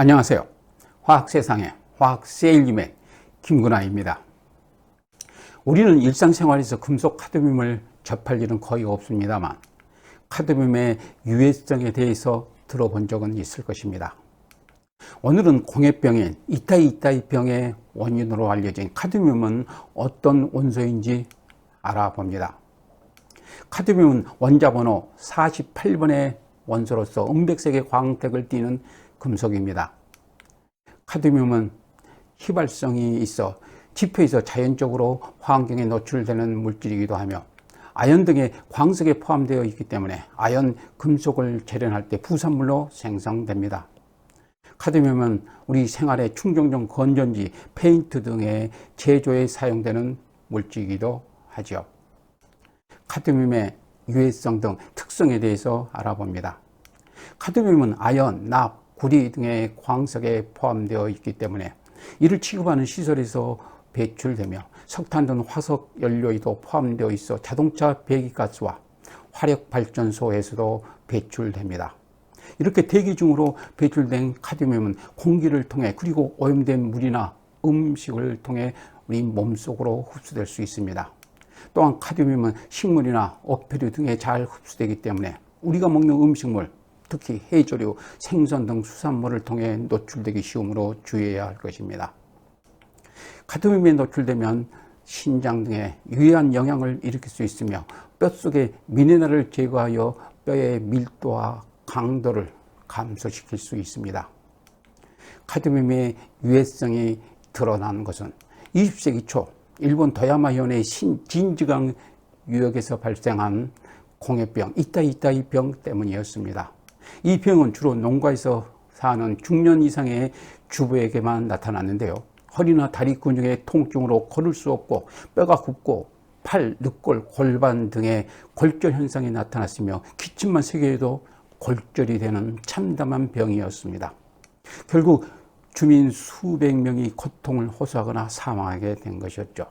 안녕하세요. 화학세상의 화학세일님의 김근아입니다. 우리는 일상생활에서 금속 카드뮴을 접할 일은 거의 없습니다만 카드뮴의 유해성에 대해서 들어본 적은 있을 것입니다. 오늘은 공해병인 이타이 이타이 병의 원인으로 알려진 카드뮴은 어떤 원소인지 알아봅니다. 카드뮴은 원자번호 48번의 원소로서 은백색의 광택을 띠는 금속입니다. 카드뮴은 휘발성이 있어 지표에서 자연적으로 환경에 노출되는 물질이기도 하며 아연 등의 광석에 포함되어 있기 때문에 아연 금속을 재련할 때 부산물로 생성됩니다. 카드뮴은 우리 생활의 충격용 건전지, 페인트 등의 제조에 사용되는 물질이기도 하죠. 카드뮴의 유해성 등 특성에 대해서 알아봅니다. 카드뮴은 아연, 납, 구리 등의 광석에 포함되어 있기 때문에 이를 취급하는 시설에서 배출되며 석탄 등 화석 연료에도 포함되어 있어 자동차 배기가스와 화력 발전소에서도 배출됩니다. 이렇게 대기 중으로 배출된 카드뮴은 공기를 통해 그리고 오염된 물이나 음식을 통해 우리 몸속으로 흡수될 수 있습니다. 또한 카드뮴은 식물이나 어패류 등에 잘 흡수되기 때문에 우리가 먹는 음식물, 특히 해조류, 생선 등 수산물을 통해 노출되기 쉬우므로 주의해야 할 것입니다. 카드뮴에 노출되면 신장 등에 유해한 영향을 일으킬 수 있으며 뼛속의 미네랄을 제거하여 뼈의 밀도와 강도를 감소시킬 수 있습니다. 카드뮴의 유해성이 드러난 것은 20세기 초 일본 도야마현의 신진지강 유역에서 발생한 공해병 이따이따이 병 때문이었습니다. 이 병은 주로 농가에서 사는 중년 이상의 주부에게만 나타났는데요. 허리나 다리 근육의 통증으로 걸을 수 없고 뼈가 굽고 팔, 늑골, 골반 등의 골절 현상이 나타났으며 기침만 세게 해도 골절이 되는 참담한 병이었습니다. 결국 주민 수백 명이 고통을 호소하거나 사망하게 된 것이었죠.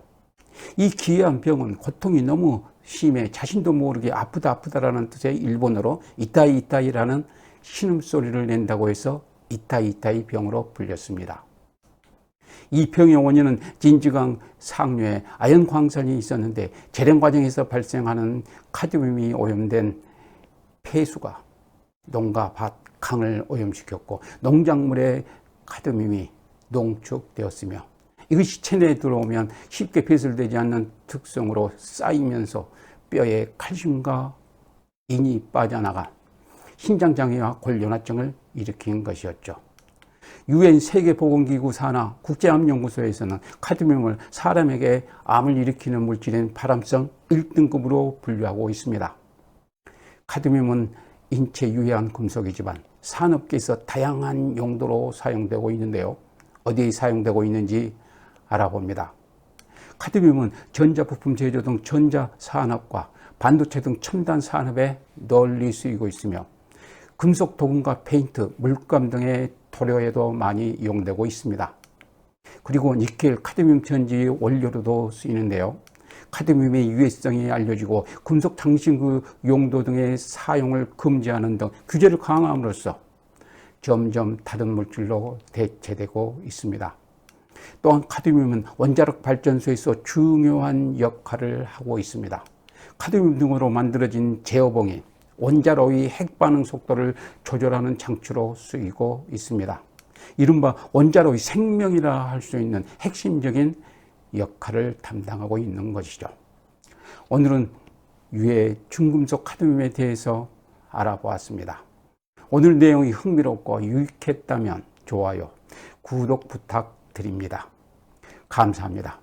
이 기이한 병은 고통이 너무 심해 자신도 모르게 아프다 아프다라는 뜻의 일본어로 이따이 이따이라는 신음소리를 낸다고 해서 이따이 이따이 병으로 불렸습니다. 이 병의 원인은 진지강 상류에 아연 광산이 있었는데 재련 과정에서 발생하는 카드뮴이 오염된 폐수가 농가 밭 강을 오염시켰고 농작물의 카드뮴이 농축되었으며 이것이 체내에 들어오면 쉽게 배설되지 않는 특성으로 쌓이면서 뼈에 칼슘과 인이 빠져나가 신장장애와 골연화증을 일으킨 것이었죠. 유엔 세계보건기구 산하 국제암연구소에서는 카드뮴을 사람에게 암을 일으키는 물질인 발암성 1등급으로 분류하고 있습니다. 카드뮴은 인체 유해한 금속이지만 산업계에서 다양한 용도로 사용되고 있는데요. 어디에 사용되고 있는지 알아봅니다. 카드뮴은 전자부품 제조 등 전자산업과 반도체 등 첨단 산업에 널리 쓰이고 있으며 금속 도금과 페인트, 물감 등의 도료에도 많이 이용되고 있습니다. 그리고 니켈, 카드뮴 전지 원료로도 쓰이는데요. 카드뮴의 유해성이 알려지고 금속 장신구 용도 등의 사용을 금지하는 등 규제를 강화함으로써 점점 다른 물질로 대체되고 있습니다. 또한 카드뮴은 원자력 발전소에서 중요한 역할을 하고 있습니다. 카드뮴 등으로 만들어진 제어봉이 원자로의 핵 반응 속도를 조절하는 장치로 쓰이고 있습니다. 이른바 원자로의 생명이라 할 수 있는 핵심적인 역할을 담당하고 있는 것이죠. 오늘은 유해 중금속 카드뮴에 대해서 알아보았습니다. 오늘 내용이 흥미롭고 유익했다면 좋아요, 구독 부탁 드립니다. 감사합니다.